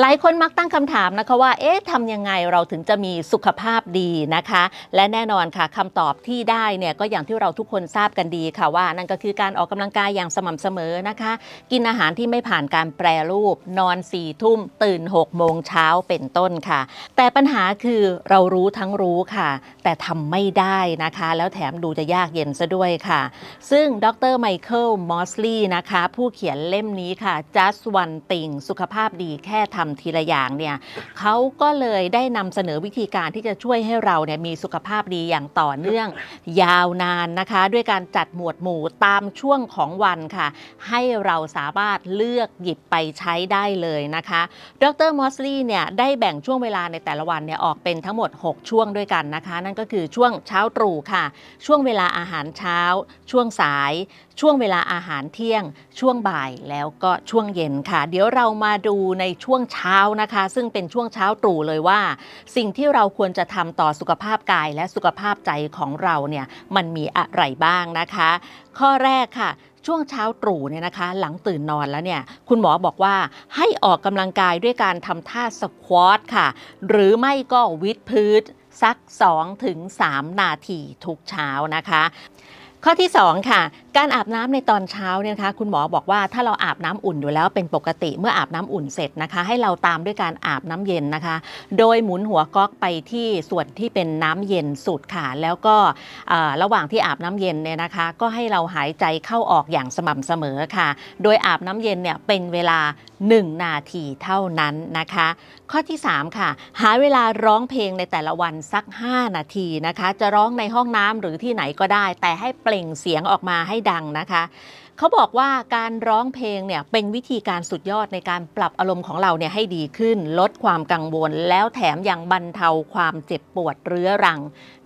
หลายคนมักตั้งคำถามนะคะว่า เอ๊ะทำยังไงเราถึงจะมีสุขภาพดีนะคะ และแน่นอนค่ะคำตอบที่ได้เนี่ยก็อย่างที่เราทุกคนทราบกันดีค่ะว่า นั่นก็คือการออกกำลังกายอย่างสม่ำเสมอนะคะ กินอาหารที่ไม่ผ่านการแปรรูป นอน4ี่ทุ่ม ตื่น6กโมงเช้าเป็นต้นค่ะ แต่ปัญหาคือเรารู้ทั้งรู้ค่ะ แต่ทำไม่ได้นะคะ แล้วแถมดูจะยากเย็นซะด้วยค่ะ ซึ่งดรไมเคิลมอสลีย์นะคะ ผู้เขียนเล่มนี้ค่ะ just one thing สุขภาพดีแค่ทำทีละอย่างเนี่ยเขาก็เลยได้นำเสนอวิธีการที่จะช่วยให้เราเนี่ยมีสุขภาพดีอย่างต่อเนื่องยาวนานนะคะ ด้วยการจัดหมวดหมู่ตามช่วงของวันค่ะ ให้เราสามารถเลือกหยิบไปใช้ได้เลยนะคะ ดรมอสลีย์เนี่ยได้แบ่งช่วงเวลาในแต่ละวันเนี่ยออกเป็นทั้งหมด 6 ช่วงด้วยกันนะคะ นั่นก็คือช่วงเช้าตรู่ค่ะ ช่วงเวลาอาหารเช้า ช่วงสาย ช่วงเวลาอาหารเที่ยง ช่วงบ่ายแล้วก็ช่วงเย็นค่ะ เดี๋ยวเรามาดูในช่วงเช้านะคะ ซึ่งเป็นช่วงเช้าตรู่เลยว่า สิ่งที่เราควรจะทำต่อสุขภาพกายและสุขภาพใจของเราเนี่ยมันมีอะไรบ้างนะคะ ข้อแรกค่ะช่วงเช้าตรู่เนี่ยนะคะ หลังตื่นนอนแล้วเนี่ย คุณหมอบอกว่าให้ออกกำลังกายด้วยการทำท่าสควอตค่ะ หรือไม่ก็วิดพื้นสัก 2-3 นาทีทุกเช้านะคะ ข้อที่ 2 ค่ะ การอาบน้ำในตอนเช้าเนี่ยนะคะคุณหมอบอกว่าถ้าเราอาบน้ำอุ่นอยู่แล้วเป็นปกติเมื่ออาบน้ำอุ่นเสร็จนะคะ ให้เราตามด้วยการอาบน้ำเย็นนะคะ โดยหมุนหัวก๊อกไปที่ส่วนที่เป็นน้ำเย็นสุดค่ะแล้วก็ระหว่างที่อาบน้ำเย็นเนี่ยนะคะ ก็ให้เราหายใจเข้าออกอย่างสม่ำเสมอค่ะ โดยอาบน้ำเย็นเนี่ยเป็นเวลา 1 นาทีเท่านั้นนะคะ ข้อที่ 3 ค่ะ หาเวลาร้องเพลงในแต่ละวันสัก 5 นาทีนะคะ จะร้องในห้องน้ำหรือที่ไหนก็ได้แต่ให้เปลล่งเสียงออกมาให้ดังนะคะ เขาบอกว่าการร้องเพลงเนี่ยเป็นวิธีการสุดยอดในการปรับอารมณ์ของเราเนี่ยให้ดีขึ้น ลดความกังวล แล้วแถมยังบรรเทาความเจ็บปวดเรื้อรัง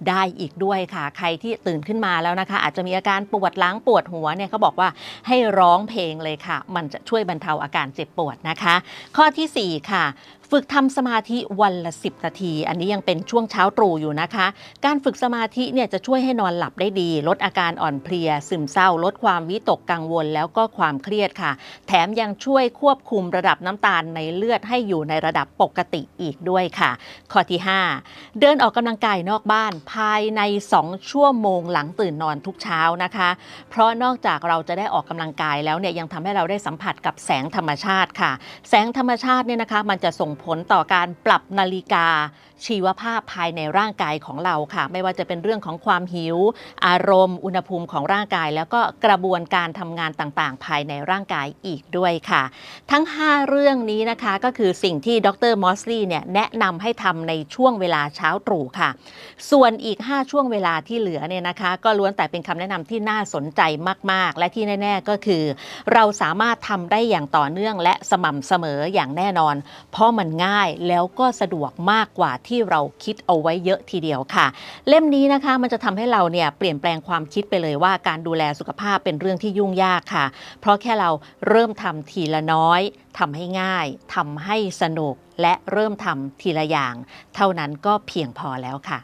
ได้อีกด้วยค่ะ ใครที่ตื่นขึ้นมาแล้วนะคะ อาจจะมีอาการปวดหล้างปวดหัวเนี่ยเขาบอกว่าให้ร้องเพลงเลยค่ะ มันจะช่วยบรรเทาอาการเจ็บปวดนะคะ ข้อทีสี่ 4 ค่ะฝึกทำสมาธิวันละ 10 นาที อันนี้ยังเป็นช่วงเช้าตรู่อยู่นะคะ การฝึกสมาธิเนี่ยจะช่วยให้นอนหลับได้ดี ลดอาการอ่อนเพลีย ซึมเศร้า ลดความวิตกกังวลแล้วก็ความเครียดค่ะ แถมยังช่วยควบคุมระดับน้ำตาลในเลือดให้อยู่ในระดับปกติอีกด้วยค่ะ ข้อที่ 5 เดินออกกำลังกายนอกบ้านภายใน 2 ชั่วโมงหลังตื่นนอนทุกเช้านะคะ เพราะนอกจากเราจะได้ออกกำลังกายแล้วเนี่ยยังทำให้เราได้สัมผัสกับแสงธรรมชาติค่ะ แสงธรรมชาติเนี่ยนะคะมันจะส่งผลต่อการปรับนาฬิกา ชีวภาพภายในร่างกายของเราค่ะ ไม่ว่าจะเป็นเรื่องของความหิว อารมณ์ อุณหภูมิของร่างกาย แล้วก็กระบวนการทำงานต่างๆ ภายในร่างกายอีกด้วยค่ะ ทั้ง 5 เรื่องนี้นะคะก็คือสิ่งที่ดรมอสลีย์เนี่ยแนะนำให้ทำในช่วงเวลาเช้าตรู่ค่ะ ส่วนอีก 5 ช่วงเวลาที่เหลือเนี่ยนะคะ ก็ล้วนแต่เป็นคำแนะนำที่น่าสนใจมากๆ และที่แน่ ๆ ก็คือ เราสามารถทำได้อย่างต่อเนื่องและสม่ำเสมออย่างแน่นอน เพราะมันง่ายแล้วก็สะดวกมากกว่าที่เราคิดเอาไว้เยอะทีเดียวค่ะ เล่มนี้นะคะมันจะทำให้เราเนี่ยเปลี่ยนแปลงความคิดไปเลยว่าการดูแลสุขภาพเป็นเรื่องที่ยุ่งยากค่ะ เพราะแค่เราเริ่มทำทีละน้อยทำให้ง่ายทำให้สนุกและเริ่มทำทีละอย่าง เท่านั้นก็เพียงพอแล้วค่ะ